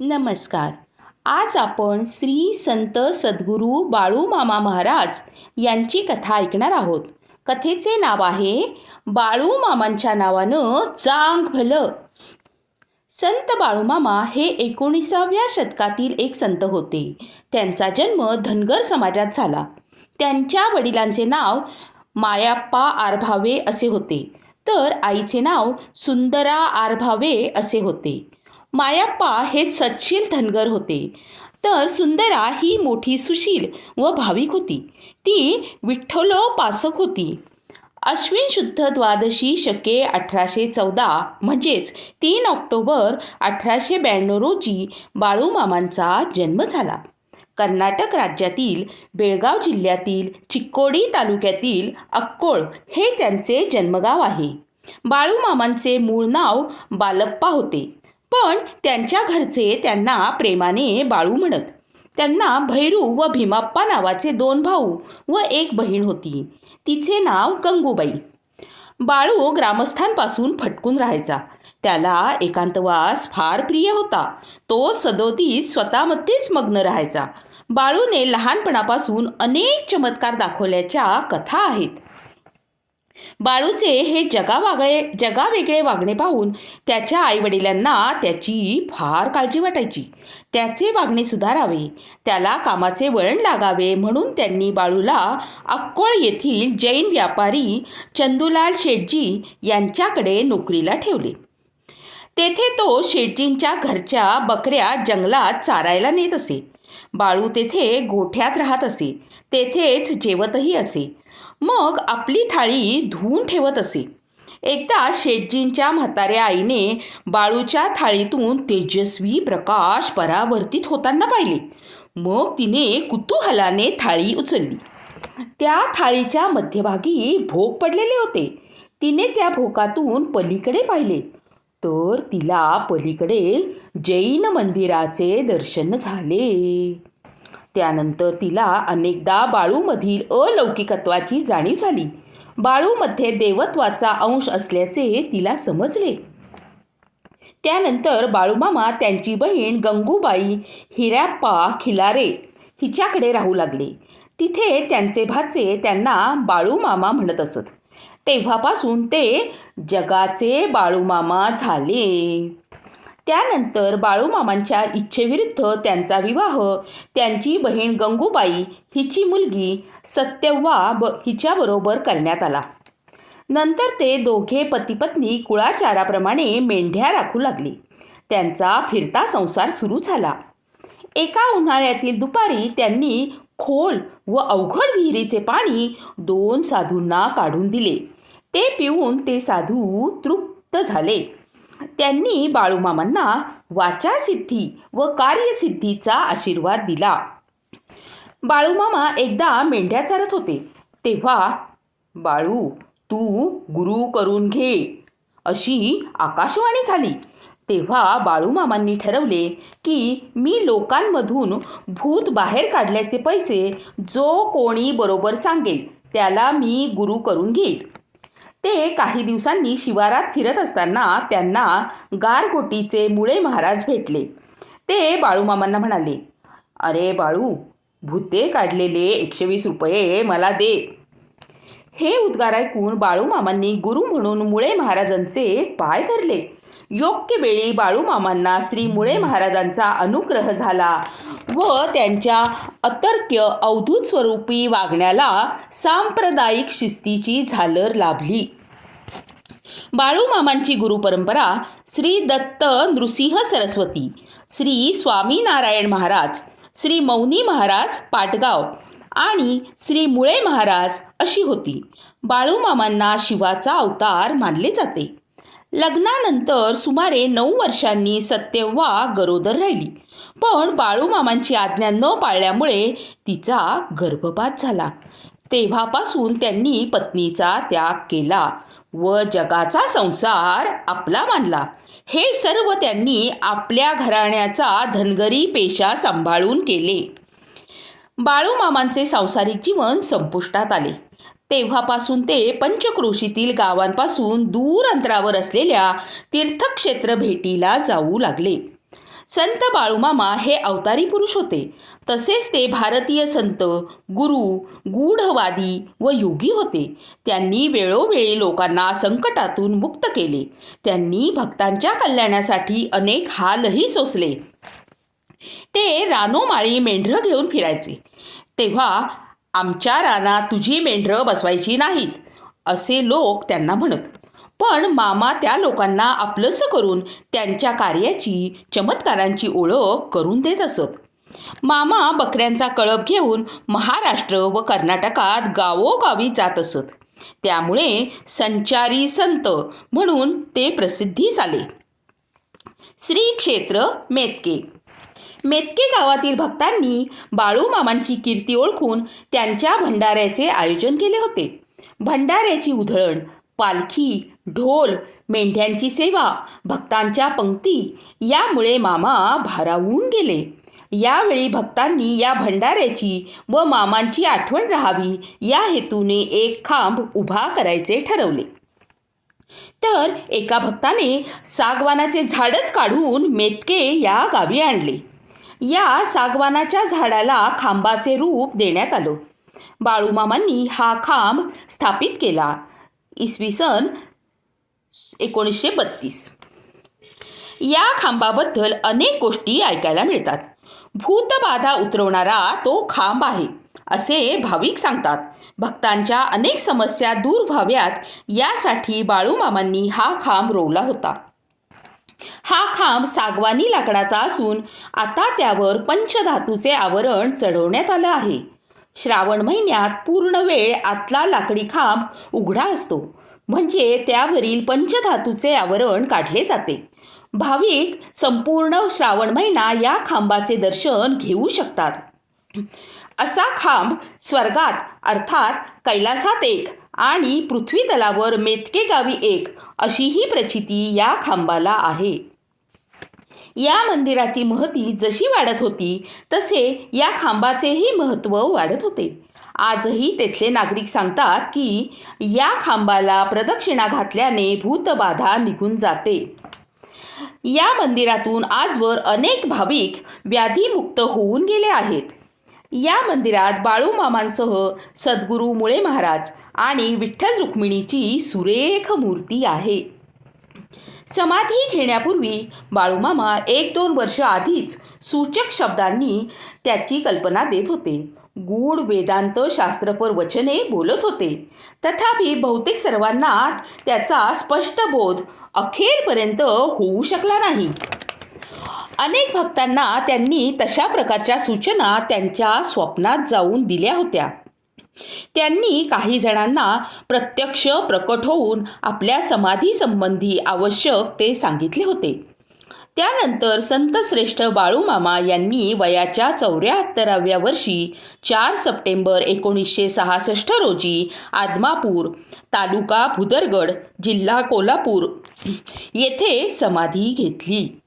नमस्कार. आज आपण श्री संत सद्गुरू बाळूमामा महाराज यांची कथा ऐकणार आहोत. कथेचे नाव आहे बाळूमामांच्या नावानं चांग भलं. संत बाळूमामा हे एकोणीसाव्या शतकातील एक संत होते. त्यांचा जन्म धनगर समाजात झाला. त्यांच्या वडिलांचे नाव मायाप्पा आरभावे असे होते. तर आईचे नाव सुंदरा आरभावे असे होते. मायाप्पा हे सच्छील धनगर होते. तर सुंदरा ही मोठी सुशील व भाविक होती. ती विठ्ठलोपासक होती. अश्विन शुद्ध द्वादशी शके अठराशे चौदा म्हणजेच तीन ऑक्टोबर अठराशे ब्याण्णव रोजी बाळूमामांचा जन्म झाला. कर्नाटक राज्यातील बेळगाव जिल्ह्यातील चिक्कोडी तालुक्यातील अक्कोळ हे त्यांचे जन्मगाव आहे. बाळूमामांचे मूळ नाव बालप्पा होते. पण त्यांच्या घरचे त्यांना प्रेमाने बाळू म्हणत. त्यांना भैरू व भीमाप्पा नावाचे दोन भाऊ व एक बहीण होती. तिचे नाव गंगूबाई. बाळू ग्रामस्थांपासून फटकून राहायचा. त्याला एकांतवास फार प्रिय होता. तो सदोतीत स्वतःमध्येच मग्न राहायचा. बाळूने लहानपणापासून अनेक चमत्कार दाखवल्याच्या कथा आहेत. बाळूचे हे जगावागळे जगावेगळे वागणे पाहून त्याच्या आईवडिलांना त्याची फार काळजी वाटायची. त्याचे वागणे सुधारावे त्याला कामाचे वळण लागावे म्हणून त्यांनी बाळूला अक्कोळ येथील जैन व्यापारी चंदूलाल शेटजी यांच्याकडे नोकरीला ठेवले. तेथे तो शेटजींच्या घरच्या बकऱ्या जंगलात चारायला नेत असे. बाळू तेथे गोठ्यात राहत असे. तेथेच जेवतही असे. मग आपली थाळी धुवून ठेवत असे. एकदा शेटजींच्या म्हाताऱ्या आईने बाळूच्या थाळीतून तेजस्वी प्रकाश परावर्तित होताना पाहिले. मग तिने कुतूहलाने थाळी उचलली. त्या थाळीच्या मध्यभागी भोग पडलेले होते. तिने त्या भोकातून पलीकडे पाहिले. तर तिला पलीकडे जैन मंदिराचे दर्शन झाले. त्यानंतर तिला अनेकदा बाळूमधील अलौकिकत्वाची जाणीव झाली. बाळूमध्ये देवत्वाचा अंश असल्याचे तिला समजले. त्यानंतर बाळूमामा त्यांची बहीण गंगूबाई हिऱ्याप्पा खिलारे हिच्याकडे राहू लागले. तिथे त्यांचे भाचे त्यांना बाळूमामा म्हणत असत. तेव्हापासून ते जगाचे बाळूमामा झाले. त्यानंतर बाळूमामांच्या इच्छेविरुद्ध त्यांचा विवाह. त्यांची बहीण गंगूबाई हिची मुलगी सत्यव्वा ब हिच्याबरोबर करण्यात आला. नंतर ते दोघे पतीपत्नी कुळाचाराप्रमाणे मेंढ्या राखू लागले. त्यांचा फिरता संसार सुरू झाला. एका उन्हाळ्यातील दुपारी त्यांनी खोल व अवघड विहिरीचे पाणी दोन साधूंना काढून दिले. ते पिऊन ते साधू तृप्त झाले. त्यांनी बाळूमामांना वाचासिद्धी व कार्यसिद्धीचा आशीर्वाद दिला. बाळूमामा एकदा मेंढ्या चारत होते. तेव्हा बाळू तू गुरु करून घे अशी आकाशवाणी झाली. तेव्हा बाळूमामांनी ठरवले की मी लोकांमधून भूत बाहेर काढल्याचे पैसे जो कोणी बरोबर सांगेल त्याला मी गुरु करून घेईल. ते काही दिवसांनी शिवारात फिरत असताना त्यांना गारगोटीचे मुळे महाराज भेटले. ते बाळूमामांना म्हणाले अरे बाळू भूते काढलेले एकशे वीस रुपये मला दे. हे उद्गार ऐकून बाळूमामांनी गुरु म्हणून मुळे महाराजांचे पाय धरले. योग्य वेळी बाळूमामांना श्री मुळे महाराजांचा अनुग्रह झाला व त्यांच्या अतर्क्य अवधूत स्वरूपी वागण्याला सांप्रदायिक शिस्तीची झालर लाभली. बाळूमामांची गुरुपरंपरा श्री दत्त नृसिंह सरस्वती श्री स्वामीनारायण महाराज श्री मौनी महाराज पाटगाव आणि श्री मुळे महाराज अशी होती. बाळूमामांना शिवाचा अवतार मानले जाते. लग्नानंतर सुमारे नऊ वर्षांनी सत्यव्वा गरोदर राहिली. पण बाळूमामांची आज्ञा न पाळल्यामुळे तिचा गर्भपात झाला. तेव्हापासून त्यांनी पत्नीचा त्याग केला. व जगाचा संसार आपला मानला. हे सर्व त्यांनी आपल्या घराण्याचा धनगरी पेशा सांभाळून केले. बाळूमामांचे सांसारिक जीवन संपुष्टात आले. तेव्हापासून ते पंचक्रोशीतील गावांपासून दूर अंतरावर असलेल्या तीर्थक्षेत्र भेटीला जाऊ लागले. संत बाळूमामा हे अवतारी पुरुष होते. तसेच ते भारतीय संत गुरु गूढवादी व योगी होते. त्यांनी वेळोवेळी लोकांना संकटातून मुक्त केले. त्यांनी भक्तांच्या कल्याणासाठी अनेक हालही सोसले. ते रानोमाळी मेंढरं घेऊन फिरायचे. तेव्हा आमच्या रानात तुझी मेंढरं बसवायची नाहीत असे लोक त्यांना म्हणत. पण मामा त्या लोकांना आपलंसं करून त्यांच्या कार्याची चमत्कारांची ओळख करून देत असत. मामा बकऱ्यांचा कळप घेऊन महाराष्ट्र व कर्नाटकात गावोगावी जात असत. त्यामुळे संचारी संत म्हणून ते प्रसिद्धीस आले. श्री क्षेत्र मेतके. मेतके गावातील भक्तांनी बाळूमामांची कीर्ती ओळखून त्यांच्या भंडाऱ्याचे आयोजन केले होते. भंडाऱ्याची उधळण पालखी ढोल मेंढ्यांची सेवा भक्तांच्या पंक्ती यामुळे मामा भारावून गेले. यावेळी भक्तांनी या भंडाऱ्याची व मामांची आठवण राहावी. या हेतूने एक खांब उभा करायचे ठरवले. तर एका भक्ताने सागवानाचे झाडच काढून मेतके या गावी आणले. या सागवानाच्या झाडाला खांबाचे रूप देण्यात आलं. बाळूमामांनी हा खांब स्थापित केला. इसवी सन एकोणीसशे बत्तीस. या खांबाबद्दल अनेक गोष्टी ऐकायला मिळतात. भूतबाधा उतरवणारा तो खांब आहे असे भाविक सांगतात. भक्तांच्या अनेक समस्या दूर व्हाव्यात यासाठी बाळूमामांनी हा खांब रोवला होता. हा खांब सागवानी लाकडाचा असून आता त्यावर पंचधातूचे आवरण चढवण्यात आलं आहे. श्रावण महिन्यात पूर्ण वेळ आतला लाकडी खांब उघडा असतो. म्हणजे त्यावरील पंचधातूचे आवरण काढले जाते. भाविक संपूर्ण श्रावण महिना या खांबाचे दर्शन घेऊ शकतात. असा खांब स्वर्गात अर्थात कैलासात एक आणि पृथ्वीतलावर मेतके गावी एक अशी ही प्रचिती या खांबाला आहे. या मंदिराची महती जशी वाढत होती तसे या खांबाचेही महत्त्व वाढत होते. आजही तेथले नागरिक सांगतात की या खांबाला प्रदक्षिणा घातल्याने भूतबाधा निघून जाते. या मंदिरातून आजवर अनेक भाविक व्याधीमुक्त होऊन गेले आहेत. या मंदिरात बाळूमामांसह सद्गुरू मुळे महाराज आणि विठ्ठल रुक्मिणीची सुरेख मूर्ती आहे. समाधी घेण्यापूर्वी बाळूमामा एक दोन वर्ष आधीच सूचक शब्दांनी त्याची कल्पना देत होते. गूढ वेदांत शास्त्रपर वचने बोलत होते. तथापि बहुतेक सर्वांना त्याचा स्पष्ट बोध अखेरपर्यंत होऊ शकला नाही. अनेक भक्तांना त्यांनी तशा प्रकारच्या सूचना त्यांच्या स्वप्नात जाऊन दिल्या होत्या. त्यांनी काही जणांना प्रत्यक्ष प्रकट होऊन आपल्या समाधीसंबंधी आवश्यक ते सांगितले होते. त्यानंतर संतश्रेष्ठ बाळूमामा यांनी वयाच्या चौऱ्याहत्तराव्या वर्षी चार सप्टेंबर एकोणीसशे सहासष्ट रोजी आदमापूर तालुका भुदरगड जिल्हा कोल्हापूर येथे समाधी घेतली.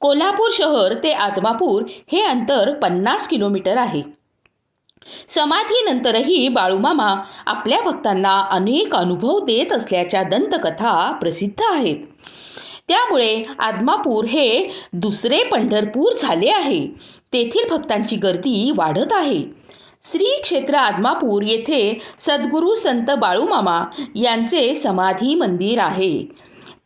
कोल्हापूर शहर ते आदमापूर हे अंतर पन्नास किलोमीटर आहे. समाधीनंतरही बाळूमामा आपल्या भक्तांना अनेक अनुभव देत असल्याच्या दंतकथा प्रसिद्ध आहेत. त्यामुळे आदमापूर हे दुसरे पंढरपूर झाले आहे. तेथील भक्तांची गर्दी वाढत आहे. श्री क्षेत्र आदमापूर येथे सद्गुरू संत बाळूमामा यांचे समाधी मंदिर आहे.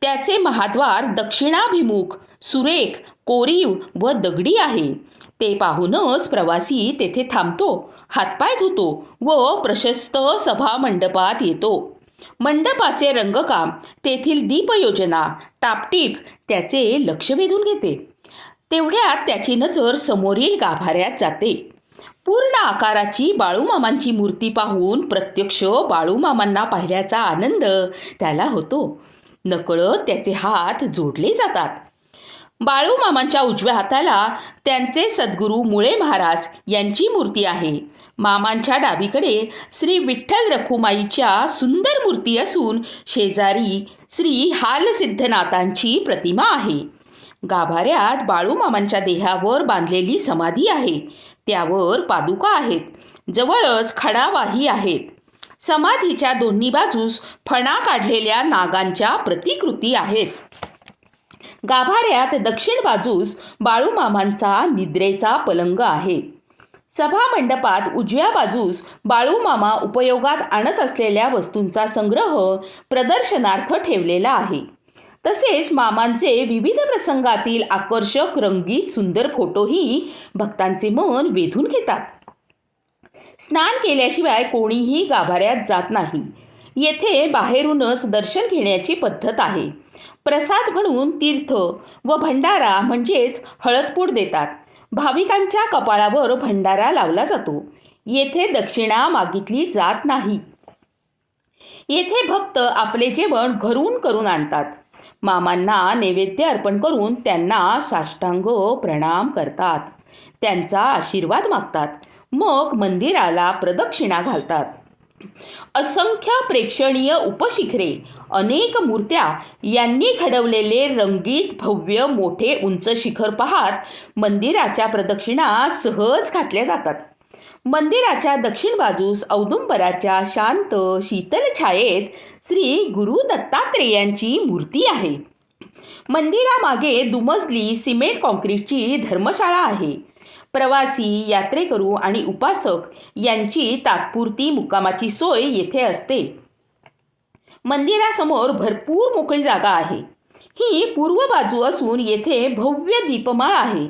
त्याचे महाद्वार दक्षिणाभिमुख सुरेख कोरीव व दगडी आहे. ते पाहूनच प्रवासी तेथे थांबतो हातपाय धुतो व प्रशस्त सभा मंडपात येतो. मंडपाचे रंगकाम तेथील दीपयोजना टापटीप त्याचे लक्ष वेधून घेते. तेवढ्यात त्याची नजर समोरील गाभाऱ्यात जाते. पूर्ण आकाराची बाळूमामांची मूर्ती पाहून प्रत्यक्ष बाळूमामांना पाहिल्याचा आनंद त्याला होतो. नकळत त्याचे हात जोडले जातात. बाळूमामांच्या उजव्या हाताला त्यांचे सद्गुरू मुळे महाराज यांची मूर्ती आहे. मामांच्या डावीकडे श्री विठ्ठल रखुमाईच्या सुंदर मूर्ती असून शेजारी श्री हालसिद्धनाथांची प्रतिमा आहे. गाभाऱ्यात बाळूमामांच्या देहावर बांधलेली समाधी आहे. त्यावर पादुका आहेत. जवळच खडावाही आहेत. समाधीच्या दोन्ही बाजूस फणा काढलेल्या नागांच्या प्रतिकृती आहेत. गाभाऱ्यात दक्षिण बाजूस बाळूमामांचा निद्रेचा पलंग आहे. सभा मंडपात उजव्या बाजूस बाळूमामा उपयोगात आणत असलेल्या वस्तूंचा संग्रह प्रदर्शनार्थ ठेवलेला आहे. तसेच मामांचे विविध प्रसंगातील आकर्षक रंगीत सुंदर फोटोही भक्तांचे मन वेधून घेतात. स्नान केल्याशिवाय कोणीही गाभाऱ्यात जात नाही. येथे बाहेरूनच दर्शन घेण्याची पद्धत आहे. प्रसाद म्हणून तीर्थ व भंडारा म्हणजेच हळदपूड देतात. भाविकांच्या कपाळावर भंडारा लावला जातो. येथे दक्षिणा मागितली जात नाही. येथे भक्त आपले जेवण घरून करून आणतात. मामांना नैवेद्य अर्पण करून त्यांना साष्टांग प्रणाम करतात. त्यांचा आशीर्वाद मागतात. मग मंदिराला प्रदक्षिणा घालतात. असंख्य प्रेक्षणीय उपशिखरे अनेक मूर्त्या यांनी घडवलेले रंगीत भव्य मोठे उंच शिखर पाहात मंदिराच्या प्रदक्षिणा सहज घातल्या जातात. मंदिराच्या दक्षिण बाजूस औदुंबराच्या शांत शीतल छायेत श्री गुरु दत्तात्रेयांची मूर्ती आहे. मंदिरामागे दुमजली सिमेंट कॉन्क्रीटची धर्मशाळा आहे. प्रवासी यात्रेकरू आणि उपासक यांची तात्पुरती मुक्कामाची सोय येथे असते. मंदिरासमोर भरपूर मोकळी जागा आहे. ही पूर्व बाजू असून येथे भव्य दीपमाळ आहे.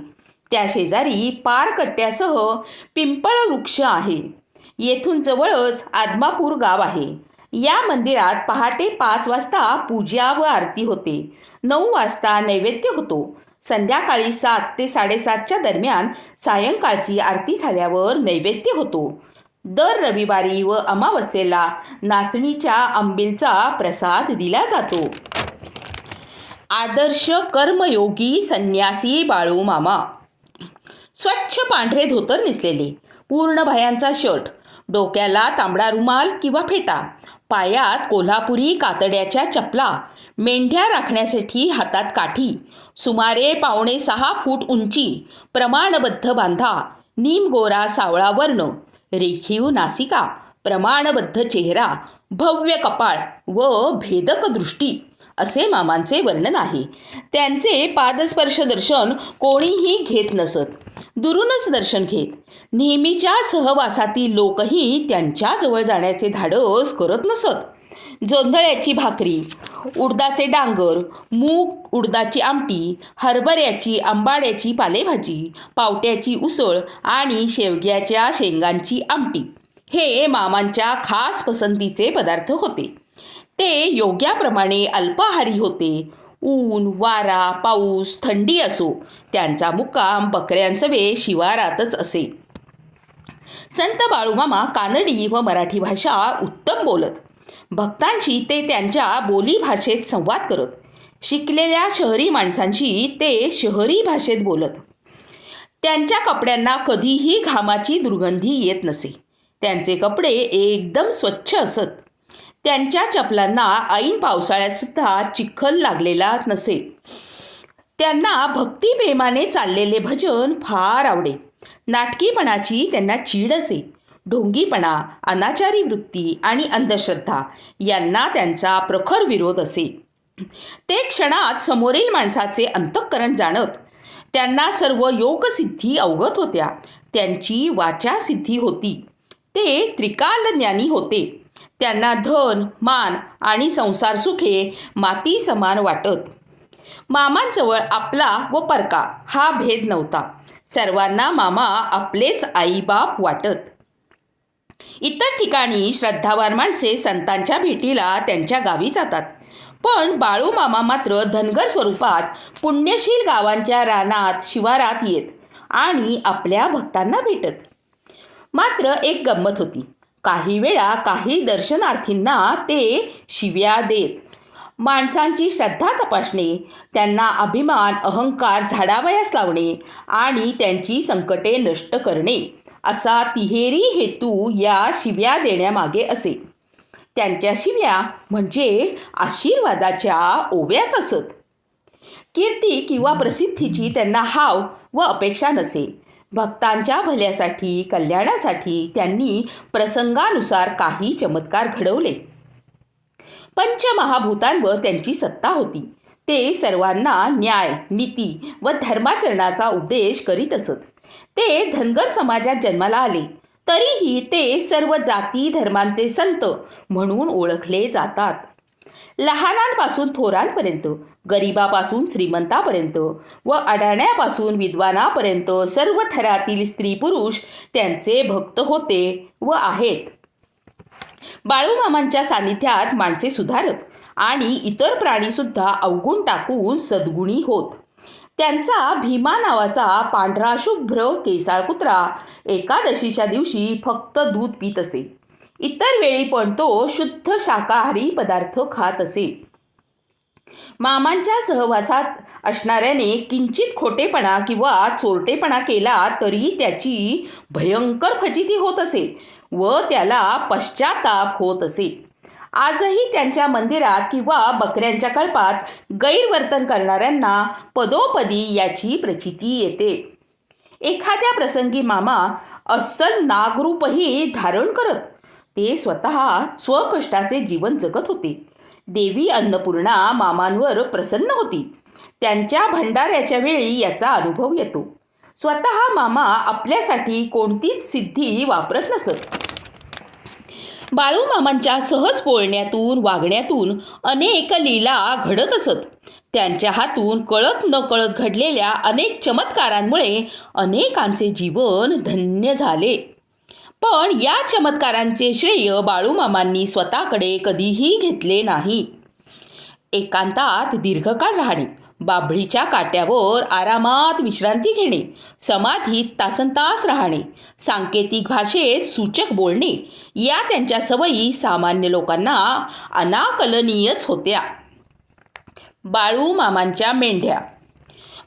त्या शेजारी पारकट्ट्यासह पिंपळ वृक्ष आहे. येथून जवळच आदमापूर गाव आहे. या मंदिरात पहाटे पाच वाजता पूजा व आरती होते. नऊ वाजता नैवेद्य होतो. संध्याकाळी सात ते साडेसातच्या दरम्यान सायंकाळची आरती झाल्यावर नैवेद्य होतो. दर रविवारी व अमावस्येला नाचणीच्या आंबीलचा प्रसाद दिला जातो. आदर्श कर्मयोगी संन्यासी बाळू मामा. स्वच्छ पांढरे धोतर नेसलेले पूर्ण भयांचा शर्ट डोक्याला तांबडा रुमाल किंवा फेटा पायात कोल्हापुरी कातड्याच्या चपला मेंढ्या राखण्यासाठी हातात काठी सुमारे पावणे सहा फूट उंची प्रमाणबद्ध बांधा निमगोरा सावळा वर्ण रेखीव नासिका प्रमाणबद्ध चेहरा भव्य कपाळ व भेदक दृष्टी असे मामांचे वर्णन आहे. त्यांचे पादस्पर्श दर्शन कोणीही घेत नसत. दुरूनच दर्शन घेत. नेहमीच्या सहवासातील लोकही त्यांच्याजवळ जाण्याचे धाडस करत नसत. जोंधळ्याची भाकरी उडदाचे डांगर मूग उडदाची आमटी हरभऱ्याची आंबाड्याची पालेभाजी पावट्याची उसळ आणि शेवग्याच्या शेंगांची आमटी. हे मामांच्या खास पसंतीचे पदार्थ होते. ते योग्याप्रमाणे अल्पाहारी होते. ऊन वारा पाऊस थंडी असो त्यांचा मुक्काम बकऱ्यांचं वे शिवारातच असे. संत बाळूमामा कानडी व मराठी भाषा उत्तम बोलत. भक्तांशी ते त्यांच्या बोलीभाषेत संवाद करत शिकलेल्या शहरी माणसांशी ते शहरी भाषेत बोलत. त्यांच्या कपड्यांना कधीही घामाची दुर्गंधी येत नसे. त्यांचे कपडे एकदम स्वच्छ असत. त्यांच्या चपलांना ऐन पावसाळ्यातसुद्धा चिखल लागलेला नसे. त्यांना भक्तिप्रेमाने चाललेले भजन फार आवडे. नाटकीपणाची त्यांना चीड असे. ढोंगीपणा अनाचारी वृत्ती आणि अंधश्रद्धा यांना त्यांचा प्रखर विरोध असे. ते क्षणात समोरील माणसाचे अंतःकरण जाणत त्यांना सर्व योगसिद्धी अवगत होत्या. त्यांची वाचासिद्धी होती. ते त्रिकाल ज्ञानी होते. त्यांना धन मान आणि संसार सुखे माती समान वाटत. मामांजवळ आपला व परका हा भेद नव्हता. सर्वांना मामा आपलेच आईबाप वाटत. इतर ठिकाणी श्रद्धावान माणसे संतांच्या भेटीला त्यांच्या गावी जातात. पण बाळू मामा मात्र धनगर स्वरूपात पुण्यशील गावांच्या रानात शिवारात येत आणि आपल्या भक्तांना भेटत. मात्र एक गंमत होती. काही वेळा काही दर्शनार्थींना ते शिव्या देत. माणसांची श्रद्धा तपासणे त्यांना अभिमान अहंकार झाडावयास लावणे आणि त्यांची संकटे नष्ट करणे. असा तिहेरी हेतू या शिव्या देण्यामागे असे. त्यांच्या शिव्या म्हणजे आशीर्वादाच्या ओव्याच असत. कीर्ती किंवा प्रसिद्धीची त्यांना हाव व अपेक्षा नसे. भक्तांच्या भल्यासाठी कल्याणासाठी त्यांनी प्रसंगानुसार काही चमत्कार घडवले. पंचमहाभूतांवर त्यांची सत्ता होती. ते सर्वांना न्याय नीती व धर्माचरणाचा उपदेश करीत असत. ते धनगर समाजात जन्माला आले. तरीही ते सर्व जाती धर्मांचे संत म्हणून ओळखले जातात. लहानांपासून थोरांपर्यंत गरिबापासून श्रीमंतापर्यंत व अडाण्यापासून विद्वानापर्यंत सर्व थरातील स्त्री पुरुष त्यांचे भक्त होते व आहेत. बाळूमामांच्या सानिध्यात माणसे सुधारत आणि इतर प्राणीसुद्धा अवगुण टाकून सद्गुणी होत. त्यांचा भीमा नावाचा पांढरा शुभ्र केसाळ कुत्रा एकादशीच्या दिवशी फक्त दूध पित असे. इतर वेळी पण तो शुद्ध शाकाहारी पदार्थ खात असे. मामांच्या सहवासात असणाऱ्याने किंचित खोटेपणा किंवा चोरटेपणा केला तरी त्याची भयंकर फजिती होत असे व त्याला पश्चाताप होत असे. आजही त्यांच्या मंदिरात किंवा बकऱ्यांच्या कळपात गैरवर्तन करणाऱ्यांना पदोपदी याची प्रचिती येते. एखाद्या प्रसंगी मामा अस्सल नागरूपही धारण करत ते स्वतः स्वकष्टाचे जीवन जगत होते. देवी अन्नपूर्णा मामांवर प्रसन्न होती. त्यांच्या भंडाऱ्याच्या वेळी याचा अनुभव येतो. स्वतः मामा आपल्यासाठी कोणतीच सिद्धी वापरत नसत. बाळूमामांच्या सहज बोलण्यातून वागण्यातून अनेक लीला घडत असत. त्यांच्या हातून कळत न कळत घडलेल्या अनेक चमत्कारांमुळे अनेकांचे जीवन धन्य झाले. पण या चमत्कारांचे श्रेय बाळूमामांनी स्वतःकडे कधीही घेतले नाही. एकांतात दीर्घकाळ राहणे बाभळीच्या काट्यावर आरामात विश्रांती घेणे समाधीत तासनतास राहणे सांकेतिक भाषेत सूचक बोलणे या त्यांच्या सवयी सामान्य लोकांना अनाकलनीयच होत्या. बाळूमामांच्या मेंढ्या.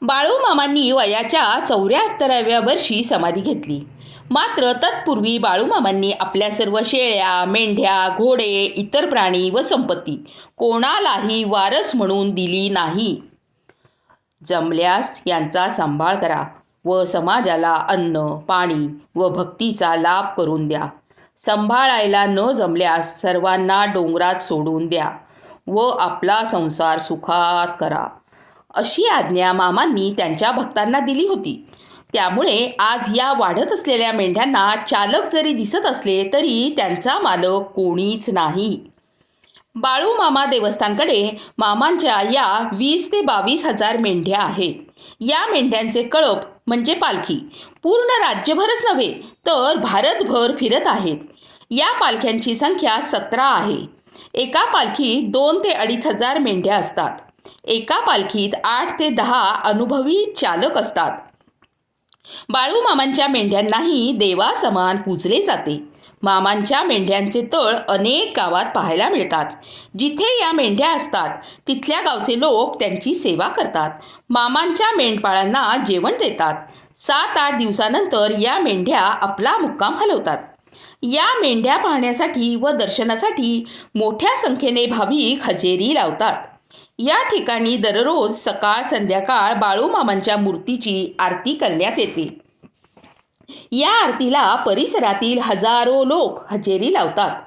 बाळूमामांनी वयाच्या चौऱ्याहत्तराव्या वर्षी समाधी घेतली. मात्र तत्पूर्वी बाळूमामांनी आपल्या सर्व शेळ्या मेंढ्या घोडे इतर प्राणी व संपत्ती कोणालाही वारस म्हणून दिली नाही. जमल्यास यांचा सांभाळ करा व समाजाला अन्न पाणी व भक्तीचा लाभ करून द्या. सांभाळायला न जमल्यास सर्वांना डोंगरात सोडून द्या व आपला संसार सुखात करा. अशी आज्ञा मामांनी त्यांच्या भक्तांना दिली होती. त्यामुळे आज या वाढत असलेल्या मेंढ्यांना चालक जरी दिसत असले तरी त्यांचा मालक कोणीच नाही. बाळूमामा देवस्थानकडे मामांच्या या वीस ते बावीस हजार मेंढ्या आहेत. या मेंढ्यांचे कळप म्हणजे पालखी. पूर्ण राज्यभरच नव्हे तर भारतभर फिरत आहेत. या पालख्यांची संख्या सतरा आहे. एका पालखीत दोन ते अडीच हजार मेंढ्या असतात. एका पालखीत आठ ते दहा अनुभवी चालक असतात. बाळूमामांच्या मेंढ्यांनाही देवासमान पूजले जाते. मामांच्या मेंढ्यांचे तळ अनेक गावात पाहायला मिळतात. जिथे या मेंढ्या असतात तिथल्या गावचे लोक त्यांची सेवा करतात. मामांच्या मेंढपाळांना जेवण देतात. सात आठ दिवसानंतर या मेंढ्या आपला मुक्काम हलवतात. या मेंढ्या पाहण्यासाठी व दर्शनासाठी मोठ्या संख्येने भाविक हजेरी लावतात. या ठिकाणी दररोज सकाळ संध्याकाळ बाळूमामांच्या मूर्तीची आरती करण्यात येते. या आरतीला परिसरातील हजारो लोक हजेरी लावतात.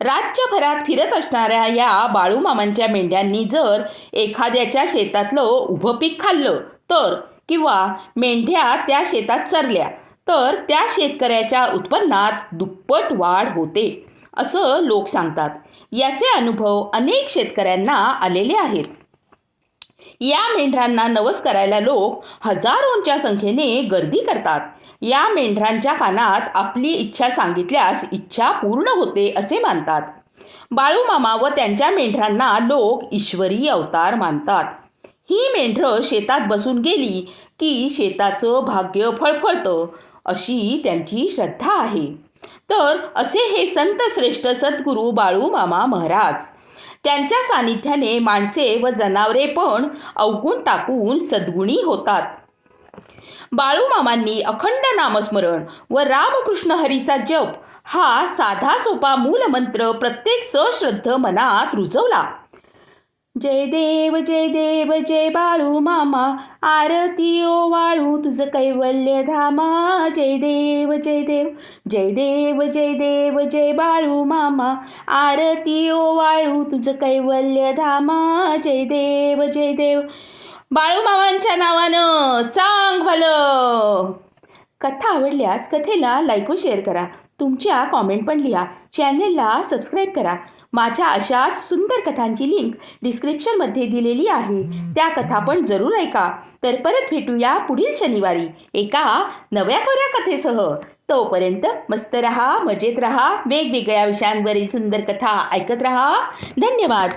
राज्यभरात फिरत असणाऱ्या या बाळूमामांच्या मेंढ्यांनी जर एखाद्याच्या शेतातलं उभं पीक खाल्लं तर किंवा मेंढ्या त्या शेतात चरल्या तर त्या शेतकऱ्याच्या उत्पन्नात दुप्पट वाढ होते असं लोक सांगतात. याचे अनुभव अनेक शेतकऱ्यांना आलेले आहेत. या मेंढरांना नवस करायला लोक हजारोंच्या संख्येने गर्दी करतात. या मेंढरांच्या कानात आपली इच्छा सांगितल्यास इच्छा पूर्ण होते असे मानतात. बाळूमामा व त्यांच्या मेंढरांना लोक ईश्वरी अवतार मानतात. ही मेंढरं शेतात बसून गेली की शेताचं भाग्य फळफळतं अशी त्यांची श्रद्धा आहे. तर असे हे संत श्रेष्ठ सद्गुरू बाळूमामा महाराज. त्यांच्या सानिध्याने माणसे व जनावरे पण अवगुण टाकून सद्गुणी होतात. बाळूमामांनी अखंड नामस्मरण व रामकृष्ण हरीचा जप हा साधा सोपा मूलमंत्र प्रत्येक सश्रद्ध मनात रुजवला. जय देव जय देव जय बाळू मामा आरती ओ वाळू तुझं कैवल्य धामा. जय देव जय देव जय देव जय देव जय बाळू मामा आरती ओ वाळू तुझं कैवल्य धामा. जय देव जय देव बाळूमामांच्या नावानं चांग भलं. कथा आवडल्यास कथेला लाईक व शेअर करा. तुमच्या कॉमेंट पण लिहा. चॅनेलला सबस्क्राईब करा. माझ्या अशाच सुंदर कथांची लिंक डिस्क्रिप्शनमध्ये दिलेली आहे. त्या कथा पण जरूर ऐका. तर परत भेटूया पुढील शनिवारी एका नव्या कोऱ्या कथेसह. तोपर्यंत मस्त रहा मजेत रहा वेगवेगळ्या विषयांवरील सुंदर कथा ऐकत रहा. धन्यवाद.